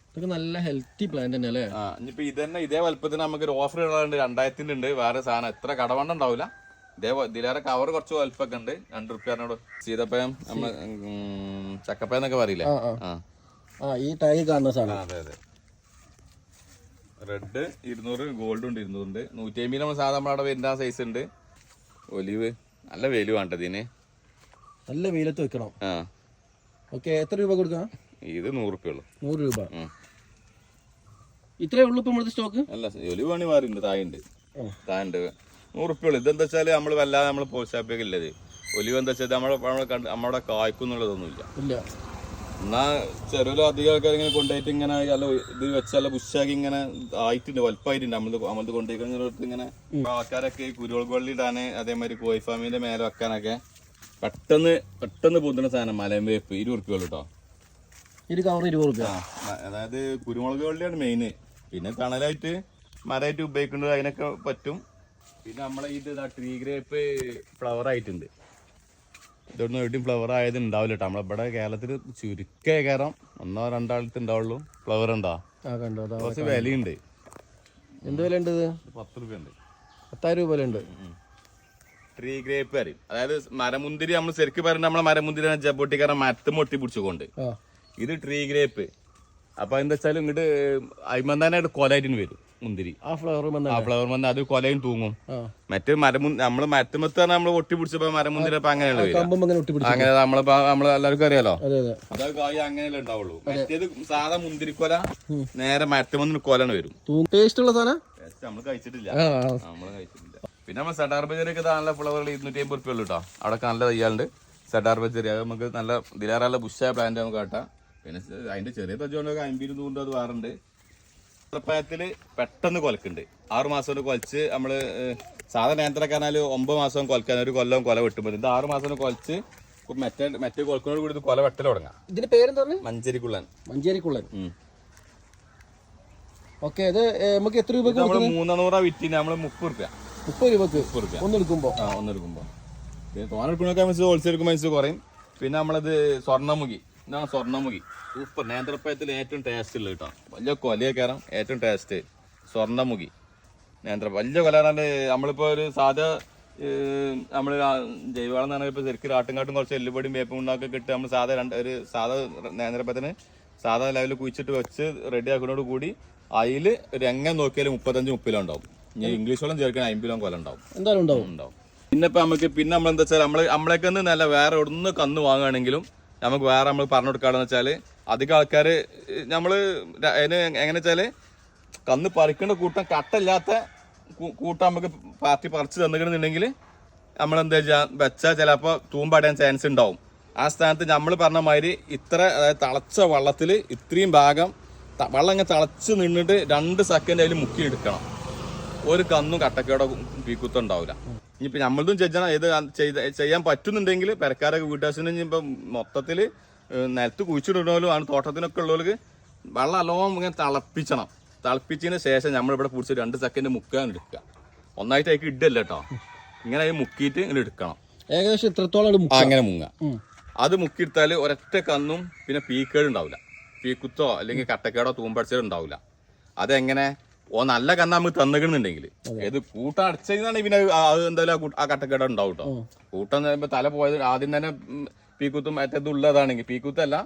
ഇതൊക്കെ നല്ല ഹെൽത്തി പ്ലാന്റ് തന്നെ അല്ലേ? ഇനിയിപ്പോ ഇത് തന്നെ ഇതേ വലുപ്പത്തിന് നമുക്ക് ഒരു ഓഫർ ഉള്ളതുണ്ട് രണ്ടായിരത്തിന്റെ ഉണ്ട്. വേറെ സാധനം. എത്ര കടവണ്ട ഉണ്ടാവില്ല ഇതേ ഇതിലേറെ കവർ കുറച്ച് വലുപ്പൊക്കെ ഉണ്ട്. രണ്ട് റുപ്യാനോട് സീതപ്പയം നമ്മൾ ഉം, ചക്കപ്പയം എന്നൊക്കെ പറയില്ലേ? ആ ഈ ടൈ കാണുന്ന സാധനം. അതെ അതെ. റെഡ് ഇരുന്നൂറ് ഗോൾഡ് ഉണ്ട് ഇരുന്നൂറുണ്ട് നൂറ്റി അമ്പത് നമ്മൾ സാധാരണ അവിടെ വരുന്ന സൈസ് ഉണ്ട്. ഒലിവ്. നല്ല വെയിൽ വേണ്ട ഇതിന്. നല്ല വെയിലത്ത് വെക്കണം. ആ. ഓക്കെ എത്ര രൂപ കൊടുക്കാം ഇത് നൂറ് ഉള്ളു. നൂറ് രൂപ. ഇത്രേ ഉള്ളു ഇപ്പൊ നമ്മുടെ സ്റ്റോക്ക് അല്ല ജോലി വേണി മാറിണ്ട് തായുണ്ട്. തായുണ്ട് നൂറുപ്യ ഉള്ളു. ഇതെന്താ വെച്ചാൽ നമ്മൾ വല്ലാതെ നമ്മൾ പോസ്റ്റാപ്പിക്കില്ലത് ഒലിവ് എന്താ വെച്ചാൽ നമ്മളെ നമ്മളെ നമ്മുടെ കായ്ക്കുന്നുള്ളതൊന്നുമില്ല ഇല്ല. എന്നാ ചെറിയ അധികം ആൾക്കാർ ഇങ്ങനെ കൊണ്ടുപോയിട്ട് ഇങ്ങനെ അല്ല ഇത് വെച്ചാൽ ബുഷാക്കി ഇങ്ങനെ ആയിട്ടുണ്ട് വലുപ്പമായിട്ടുണ്ട്. നമ്മൾ നമ്മളത് കൊണ്ടുപോയി ഇങ്ങനെ ആൾക്കാരൊക്കെ കുരുവൾ വള്ളി ഇടാന് അതേമാതിരി കോഴി ഫാമിന്റെ മേലെ വെക്കാനൊക്കെ പെട്ടെന്ന് പെട്ടെന്ന് പൂത്തുന്ന സാധനം മലമ്പേപ്പ് ഇരുപത് റുപ്യ കേട്ടോ ഇത് കവർ ഇരുപത് റുപ്യ അതായത് കുരുമുളക് വള്ളിയാണ് മെയിന് പിന്നെ തണലായിട്ട് മരമായിട്ട് ഉപയോഗിക്കുന്നത് അതിനൊക്കെ പറ്റും. പിന്നെ നമ്മളെ ഇത് ട്രീ ഗ്രേപ്പ് ഫ്ലവർ ആയിട്ടുണ്ട്. ഇതൊന്നും എവിടെയും ഫ്ലവർ ആയത് ഉണ്ടാവില്ല കേട്ടോ നമ്മളിവിടെ കേരളത്തിൽ ചുരുക്കേ കയറാം ഒന്നോ രണ്ടാളത്ത് ഉണ്ടാവുള്ളൂ. ഫ്ലവർ ഉണ്ടോ? കുറച്ച് വിലയുണ്ട്. എന്ത് വില ഉണ്ട് പത്ത് രൂപ ഉണ്ട്. പത്തായിരം രൂപ വില ഉണ്ട് ട്രീ ഗ്രേപ്പ് പറയും. അതായത് മരമുന്തിരി നമ്മൾ ശരിക്കും പറയുന്നത് നമ്മളെ മരമുന്തിരി ജബോട്ടിക്കാരൻ മരത്ത് മൊട്ടി പിടിച്ചുകൊണ്ട്. ഇത് ട്രീ ഗ്രേപ്പ് അപ്പൊ എന്താ വെച്ചാൽ ഇങ്ങോട്ട് അയിമന്താനായിട്ട് കൊലായിട്ട് വരും മുന്തിരി. ആ ഫ്ലവർ ആ ഫ്ലവർ വന്ന് അത് കൊലയും തൂങ്ങും. മറ്റേ മരമു നമ്മൾ മരത്തുമത്ത് നമ്മൾ ഒട്ടി പിടിച്ചപ്പോ മരമുന്തിരി അപ്പൊ അങ്ങനെയുള്ള അങ്ങനെ നമ്മൾ നമ്മളിപ്പോ നമ്മൾ എല്ലാവർക്കും അറിയാലോ? അതെ കായ് അങ്ങനെയല്ലേ ഉണ്ടാവുള്ളൂ. മറ്റേത് സാധാ മുന്തിരിക്കൊല നേരെ മരത്തുമന്ന് കൊലാണ് വരും. ടേസ്റ്റ് ഉള്ള സാധനം? നമ്മൾ കഴിച്ചിട്ടില്ല. നമ്മൾ നമ്മൾ കഴിച്ചിട്ടില്ല. പിന്നെ നമ്മൾ സെഡാർ ബജറിയൊക്കെ നല്ല ഫ്ലവറുകൾ ഇരുന്നൂറ്റി അമ്പത് റുപ്യ ഉള്ളൂ കേട്ടോ അവിടെ നല്ല തയ്യാളുണ്ട്. സെഡാർ ബജറി അത് നമുക്ക് നല്ല ദിലാറുള്ള ബുഷായ പ്ലാന്റ് നമുക്ക് കാട്ടാം. പിന്നെ അതിന്റെ ചെറിയ തജ്ജോണ്ടൊക്കെ അമ്പത് നൂറ് അത് വേറുണ്ട്. നേന്ത്രപ്പഴത്തിൽ പെട്ടെന്ന് കൊലക്കുണ്ട്. ആറ് മാസം കൊണ്ട് കൊലച്ച് നമ്മൾ സാധാരണ നേന്ത്രക്കാനാൽ ഒമ്പത് മാസം കൊലക്കാൻ ഒരു കൊല്ലം കൊല വെട്ടുമ്പോൾ ഇത് ആറ് മാസം കൊണ്ട് കൊലച്ച് മറ്റേ മറ്റേ കൊലക്കുന്നോട് കൂടി കൊല വെട്ടൽ തുടങ്ങാം. ഇതിന്റെ പേരെന്താ മഞ്ചരിക്കുള്ളൻ. മഞ്ചേരിക്കുള്ളൻ. ഓക്കെ അത് നമുക്ക് എത്ര രൂപ മൂന്നൂറാ വിറ്റിന് നമ്മൾ മുപ്പത് റുപ്യ മുപ്പത് രൂപക്ക് മുപ്പത് റുപ്യ. ഒന്ന് എടുക്കുമ്പോ ആ ഒന്നെടുക്കുമ്പോ പിന്നെ തോനെ എടുക്കണൊക്കെ മനസ്സിൽ ഹോൾസെയിൽ എടുക്കുമ്പോൾ മനസ്സിൽ കുറയും. പിന്നെ നമ്മളത് സ്വർണമുഖി. ഇതാണ് സ്വർണമുഖി. സൂപ്പർ. നേന്ത്രപ്പഴത്തിൽ ഏറ്റവും ടേസ്റ്റ് ഉള്ളത് കേട്ടോ. വലിയ കൊലയെ കയറാം ഏറ്റവും ടേസ്റ്റ് സ്വർണമുഖി. നേന്ത്ര വലിയ കൊല പറഞ്ഞാൽ നമ്മളിപ്പോ ഒരു സാധാ നമ്മൾ ജൈവവളം എന്ന് പറഞ്ഞാൽ ഇപ്പൊ ശരിക്കും ആട്ടുംകാട്ടും കുറച്ച് എല്ലുപൊടിയും വേപ്പും ഉണ്ടാക്കി ഇട്ട് നമ്മൾ സാധാ രണ്ട് ഒരു സാധാ നേന്ത്രപ്പഴത്തിന് സാധാ ലെവലിൽ കുഴിച്ചിട്ട് വെച്ച് റെഡി ആക്കുന്നതോട് കൂടി അതിൽ ഒരു എങ്ങനെ നോക്കിയാലും മുപ്പത്തഞ്ച് മുപ്പതിലോ ഉണ്ടാവും. ഇനി ഇംഗ്ലീഷ് വെള്ളം ചേർക്കാൻ അമ്പിലോ കൊല ഉണ്ടാവും എന്തായാലും ഉണ്ടാവും. ഉണ്ടാവും. പിന്നെ ഇപ്പൊ നമുക്ക് പിന്നെ നമ്മൾ എന്താ വെച്ചാൽ നമ്മളെ നമ്മളേക്ക് നല്ല വേറെ ഒന്ന് കന്ന് വാങ്ങുകയാണെങ്കിലും നമുക്ക് വേറെ നമ്മൾ പറഞ്ഞു കൊടുക്കാന്ന് വെച്ചാൽ അധികം ആൾക്കാര് നമ്മൾ ര- അതിന് എങ്ങനെ വെച്ചാൽ കന്ന് പറിക്കേണ്ട കൂട്ടം കട്ടല്ലാത്ത കൂട്ടം നമുക്ക് പാർട്ടി പറിച്ച് തന്നിട്ടുണ്ടെങ്കിൽ നമ്മൾ എന്താ വെച്ചാൽ വെച്ചാൽ ചിലപ്പോൾ തൂമ്പടയാൻ ചാൻസ് ഉണ്ടാവും. ആ സ്ഥാനത്ത് നമ്മൾ പറഞ്ഞ മാതിരി ഇത്ര അതായത് തിളച്ച വെള്ളത്തിൽ ഇത്രയും ഭാഗം വെള്ളം ഇങ്ങനെ തിളച്ച് നിന്നിട്ട് രണ്ട് സെക്കൻഡ് അതിൽ മുക്കി എടുക്കണം ഒരു കന്നും കട്ടക്കയുടെ പീക്കുത്തം ഉണ്ടാവില്ല ഇനിയിപ്പോ നമ്മളതും ചെയ്യണം ഇത് ചെയ്യാൻ പറ്റുന്നുണ്ടെങ്കിൽ പെരക്കാരൊക്കെ വീട്ടാവശ്യത്തിന് ഇപ്പൊ മൊത്തത്തിൽ നിലത്ത് കുഴിച്ചിടുന്നവരും ആണ് തോട്ടത്തിനൊക്കെ ഉള്ളവർക്ക് വെള്ളം അലോം ഇങ്ങനെ തിളപ്പിച്ചണം. തിളപ്പിച്ചതിന് ശേഷം നമ്മളിവിടെ പിടിച്ച് രണ്ട് സെക്കൻഡ് മുക്കാൻ എടുക്കുക. ഒന്നായിട്ട് അതിക്ക് ഇടല്ല കേട്ടോ ഇങ്ങനെ അത് മുക്കിയിട്ട് ഇങ്ങനെ എടുക്കണം. ഏകദേശം ഇത്രത്തോളം അങ്ങനെ മുങ്ങാം അത് മുക്കിയെടുത്താൽ ഒരൊറ്റ കന്നും പിന്നെ പീക്കേട് ഉണ്ടാവില്ല പീക്കുത്തോ അല്ലെങ്കിൽ കട്ടക്കേടോ തൂമ്പടിച്ചോ ഉണ്ടാവില്ല അതെങ്ങനെ ഓ നല്ല കന്ന നമുക്ക് തന്നിക്കണെന്നുണ്ടെങ്കിൽ ഏത് കൂട്ടം അടച്ചാണ് പിന്നെ അത് എന്തായാലും ആ കട്ടക്കേട ഉണ്ടാവും കേട്ടോ കൂട്ടം തല പോയത് ആദ്യം തന്നെ പീക്കൂത്തും മറ്റേത് ഉള്ളതാണെങ്കിൽ പീക്കുത്തല്ല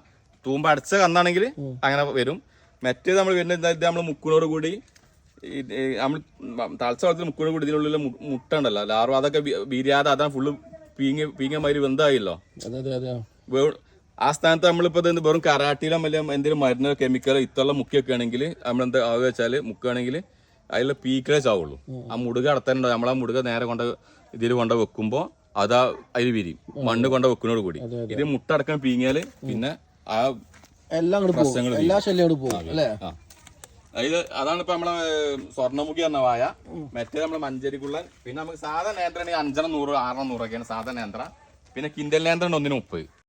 തൂമ്പ അടച്ച കന്നാണെങ്കിൽ അങ്ങനെ വരും. മറ്റേത് നമ്മൾ വരുന്ന എന്തായാലും നമ്മൾ മുക്കിനോട് കൂടി നമ്മൾ തളച്ച വളർത്തി മുക്കിനോട് കൂടി ഇതിനുള്ളിൽ മുട്ട ഉണ്ടല്ലോ ലാർവ അതൊക്കെ ബീരിയാതെ അതാണ് ഫുള്ള് പീങ്ങ പീങ്ങ മാതിരി വെന്തായില്ലോ. ആ സ്ഥാനത്ത് നമ്മളിപ്പോ ഇത് വെറും കരാട്ടിയിലോ അല്ല എന്തെങ്കിലും മരുന്നോ കെമിക്കലോ ഇത്തുള്ള മുക്കിയൊക്കെ ആണെങ്കിൽ നമ്മളെന്താ ആവുക വെച്ചാൽ മുക്കുകയാണെങ്കിൽ അതിൽ പീക്കലേ ചാവുള്ളൂ. ആ മുടുക അടത്താനുണ്ടോ നമ്മളാ മുടുക നേരെ കൊണ്ട് ഇതിൽ കൊണ്ട് വെക്കുമ്പോ അതാ അതിൽ വിരിയും. മണ്ണ് കൊണ്ട് വെക്കുന്നതോട് കൂടി. ഇത് മുട്ട അടക്കം പീങ്ങിയാൽ പിന്നെ ആ എല്ലാം എല്ലാ പോകും അല്ലേ? അതായത് അതാണ് ഇപ്പൊ നമ്മളെ സ്വർണമുഖി എന്ന വായ. മറ്റേ നമ്മളെ മഞ്ചേരിക്കുള്ള പിന്നെ നമുക്ക് സാധാ നേന്ത്രണെങ്കിൽ അഞ്ചെണ്ണം നൂറ് ആറെണ്ണം നൂറൊക്കെയാണ് സാധാ നേന്ത്ര. പിന്നെ കിൻഡൽ നേന്ത്രണ്ട് ഒന്നിന് മുപ്പത്.